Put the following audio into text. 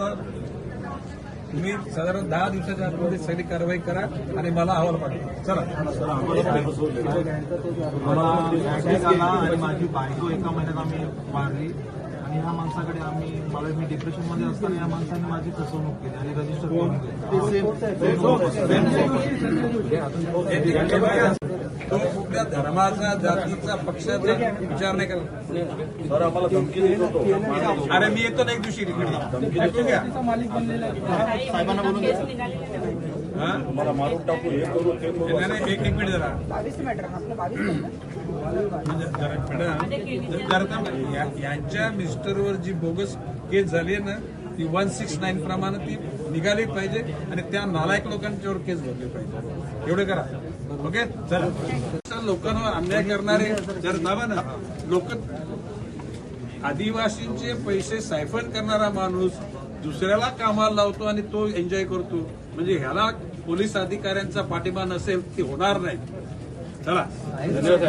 आता तुम्ही साधारण दहा दिवसाच्या आतमध्ये सगळी कारवाई करा आणि मला अहवाल पाठवा चला माझी बायको एका महिन्यात आम्ही मारली आणि ह्या माणसाकडे आम्ही मला मी डिप्रेशनमध्ये असताना या माणसाने माझी फसवणूक केली आणि रजिस्टर करून तो कुठल्या धर्माचा जातीचा पक्षाचा विचार नाही करत. अरे मी येतो ना एक दिवशी साहेबांना बोलून घ्या. हा? मला मारून टाकू हे करू ते करू नाही, नाही, एक एक मिनिट जरा. बावीस मॅटर आपलं बावीस म्हणजे मॅडम, यांच्या मिस्टरवर जी बोगस केस झाली आहे ना ती वन सिक्स नाईन प्रमाणे ती निघाली पाहिजे आणि त्या नालायक लोकांच्यावर केस भरली पाहिजे. एवढे करा. ओके? चला. लोकांवर अन्याय करणारे जर थांबा ना लोक आदिवासींचे पैसे सायफन करणारा माणूस दुसऱ्याला कामाला लावतो आणि तो एन्जॉय करतो. म्हणजे ह्याला पोलीस अधिकाऱ्यांचा पाठिंबा नसेल ते होणार नाही. चला. धन्यवाद